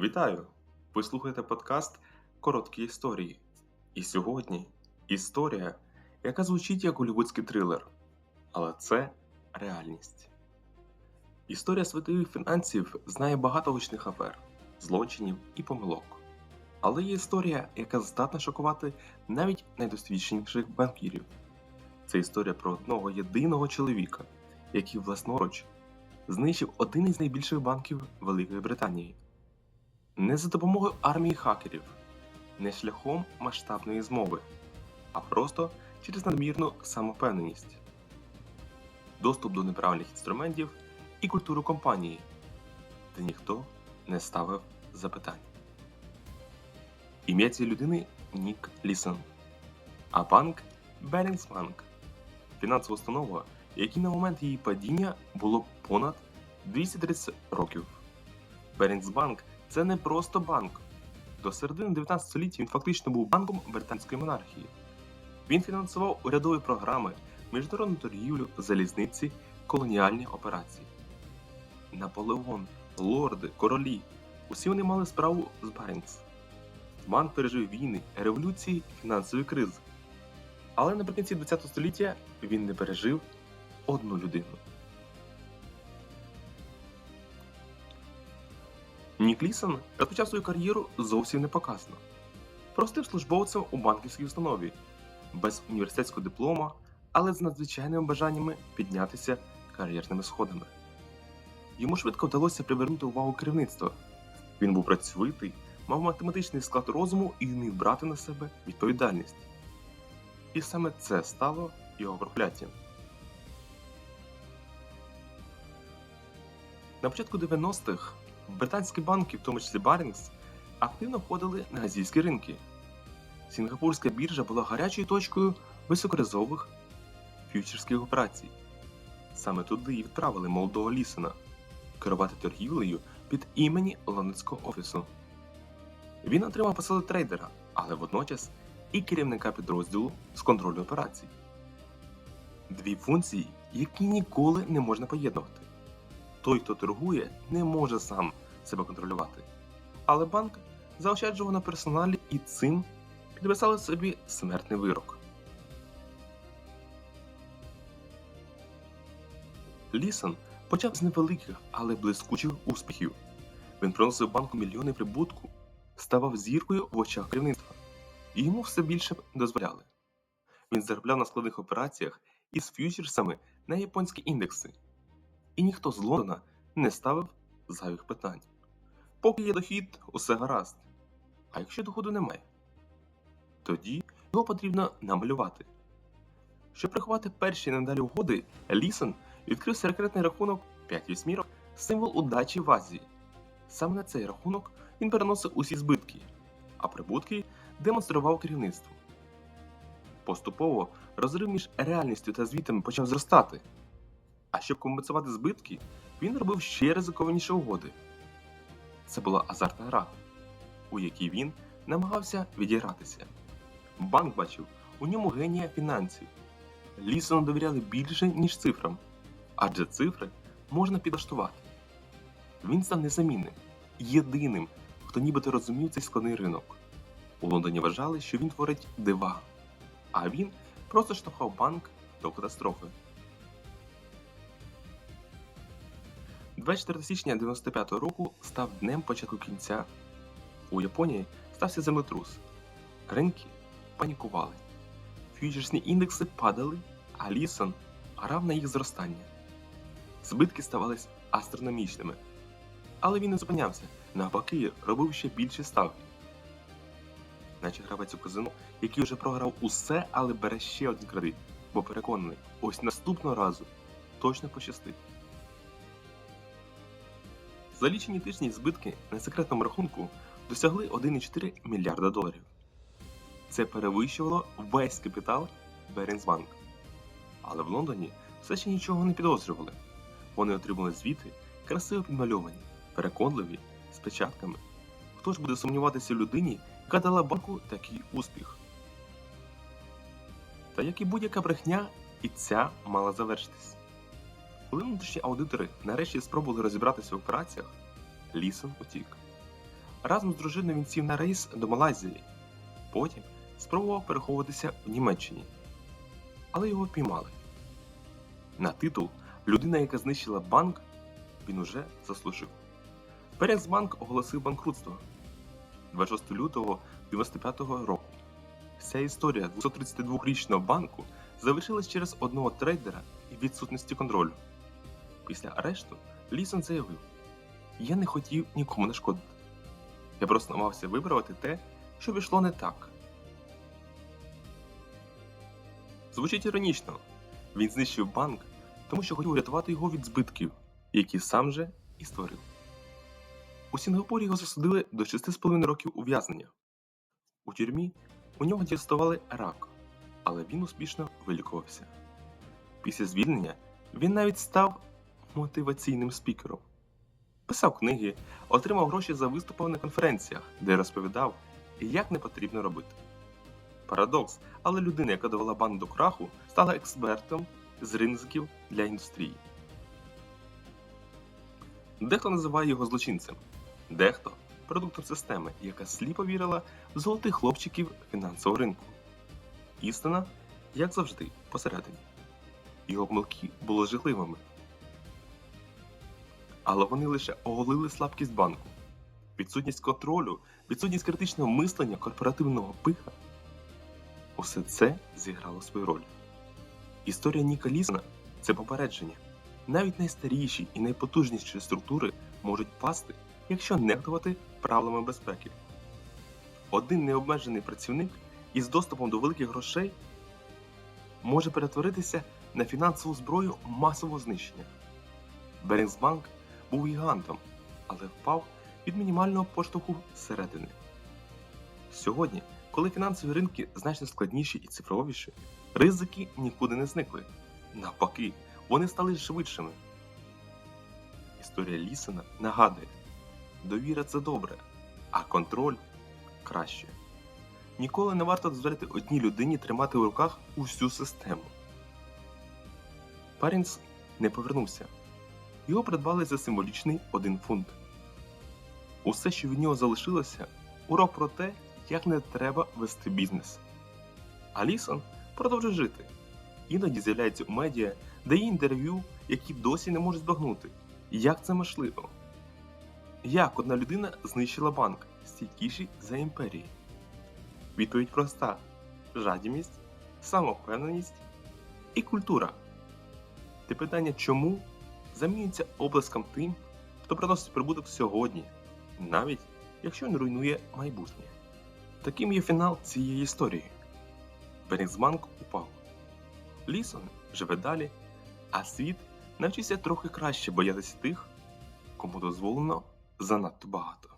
Вітаю! Ви слухаєте подкаст Короткі історії. І сьогодні історія, яка звучить як голівудський трилер. Але це реальність. Історія світових фінансів знає багато гучних афер, злочинів і помилок. Але є історія, яка здатна шокувати навіть найдосвідченіших банкірів. Це історія про одного єдиного чоловіка, який власноруч знищив один із найбільших банків Великої Британії. Не за допомогою армії хакерів, не шляхом масштабної змови, а просто через надмірну самопевненість, доступ до неправильних інструментів і культуру компанії, де ніхто не ставив запитань. Ім'я цієї людини Нік Лісон, а банк Берінгзбанк фінансова установа, якій на момент її падіння було понад 230 років. Берінгсбанк це не просто банк. До середини 19 століття він фактично був банком британської монархії. Він фінансував урядові програми, міжнародну торгівлю, залізниці, колоніальні операції. Наполеон, лорди, королі усі вони мали справу з Барінгс. Банк пережив війни, революції, фінансові кризи. Але наприкінці ХХ століття він не пережив одну людину. Нік Лісон розпочав свою кар'єру зовсім не показно. Простим службовцем у банківській установі, без університетського диплома, але з надзвичайними бажаннями піднятися кар'єрними сходами. Йому швидко вдалося привернути увагу керівництва. Він був працьовитий, мав математичний склад розуму і вмів брати на себе відповідальність. І саме це стало його прокляттям. На початку 90-х британські банки, в тому числі Барінгс, активно входили на азійські ринки. Сінгапурська біржа була гарячою точкою високоризових ф'ючерських операцій. Саме туди і відправили молодого Лісона керувати торгівлею під імені лондонського офісу. Він отримав посаду трейдера, але водночас і керівника підрозділу з контролю операцій. Дві функції, які ніколи не можна поєднувати. Той, хто торгує, не може сам себе контролювати. Але банк заощаджував на персоналі і цим підписали собі смертний вирок. Лісон почав з невеликих, але блискучих успіхів. Він приносив банку мільйони прибутку, ставав зіркою в очах керівництва, і йому все більше дозволяли. Він заробляв на складних операціях із ф'ючерсами на японські індекси, і ніхто з Лондона не ставив зайвих питань. Поки є дохід, усе гаразд. А якщо доходу немає, тоді його потрібно намалювати. Щоб приховати перші надалі угоди, Лісон відкрив секретний рахунок 5 вісьмірок, символ удачі в Азії. Саме на цей рахунок він переносив усі збитки, а прибутки демонстрував керівництву. Поступово розрив між реальністю та звітами почав зростати. А щоб компенсувати збитки, він робив ще ризикованіші угоди. Це була азартна гра, у якій він намагався відігратися. Банк бачив у ньому генія фінансів. Лісону довіряли більше, ніж цифрам, адже цифри можна підлаштувати. Він став незамінним, єдиним, хто нібито розумів цей складний ринок. У Лондоні вважали, що він творить дива, а він просто штовхав банк до катастрофи. 24 січня 95 року став днем початку кінця. У Японії стався землетрус. Ринки панікували. Фьючерсні індекси падали, а Лісон грав на їх зростання. Збитки ставались астрономічними. Але він не зупинявся, навпаки, робив ще більші ставки. Наче гравець у казино, який вже програв усе, але бере ще один кредит, бо переконаний, ось наступного разу точно пощастить. За лічені тижні збитки на секретному рахунку досягли 1,4 мільярда доларів. Це перевищувало весь капітал Беренсбанк. Але в Лондоні все ще нічого не підозрювали. Вони отримали звіти, красиво підмальовані, переконливі, з печатками. Хто ж буде сумніватися людині, яка дала банку такий успіх? Та як і будь-яка брехня, і ця мала завершитись. Коли внутрішні аудитори нарешті спробували розібратися в операціях, Лісон утік. Разом з дружиною він сів на рейс до Малайзії. Потім спробував переховуватися в Німеччині, але його впіймали. На титул людина, яка знищила банк, він уже заслужив. Перексбанк оголосив банкрутство 26 лютого 95-го року. Вся історія 232-річного банку завершилась через одного трейдера і відсутності контролю. Після арешту Лісон заявив: Я не хотів нікому нашкодити. Я просто намагався виправити те, що пішло не так. Звучить іронічно. Він знищив банк, тому що хотів врятувати його від збитків, які сам же і створив. У Сінгапурі його засудили до 6,5 років ув'язнення. У тюрмі у нього діставали рак, але він успішно вилікувався. Після звільнення він навіть став мотиваційним спікером. Писав книги, отримав гроші за виступи на конференціях, де розповідав, як не потрібно робити. Парадокс, але людина, яка довела банк до краху, стала експертом з ризиків для індустрії. Дехто називає його злочинцем, дехто продуктом системи, яка сліпо вірила в золотих хлопчиків фінансового ринку. Істина, як завжди, посередині. Його помилки були жахливими. Але вони лише оголили слабкість банку, відсутність контролю, відсутність критичного мислення, корпоративного пиха. Усе це зіграло свою роль. Історія Ніка Лісона – це попередження. Навіть найстаріші і найпотужніші структури можуть пасти, якщо нехтувати правилами безпеки. Один необмежений працівник із доступом до великих грошей може перетворитися на фінансову зброю масового знищення. Берінсбанк був гігантом, але впав від мінімального поштовху зсередини. Сьогодні, коли фінансові ринки значно складніші і цифровіші, ризики нікуди не зникли. Навпаки, вони стали швидшими. Історія Лісена нагадує: довіра це добре, а контроль краще. Ніколи не варто дозволити одній людині тримати в руках усю систему. Парінс не повернувся. Його придбали за символічний один фунт. Усе, що від нього залишилося, урок про те, як не треба вести бізнес. А Лісон продовжує жити. Іноді з'являється у медіа, дає інтерв'ю, які досі не можуть збагнути. Як це можливо? Як одна людина знищила банк, стійкіший за імперії? Відповідь проста: жадібність, самовпевненість і культура. Те питання чому замінюється облеском тим, хто приносить прибуток сьогодні, навіть якщо не руйнує майбутнє. Таким є фінал цієї історії. Беріксбанк упав. Лісон живе далі, а світ навчився трохи краще боятися тих, кому дозволено занадто багато.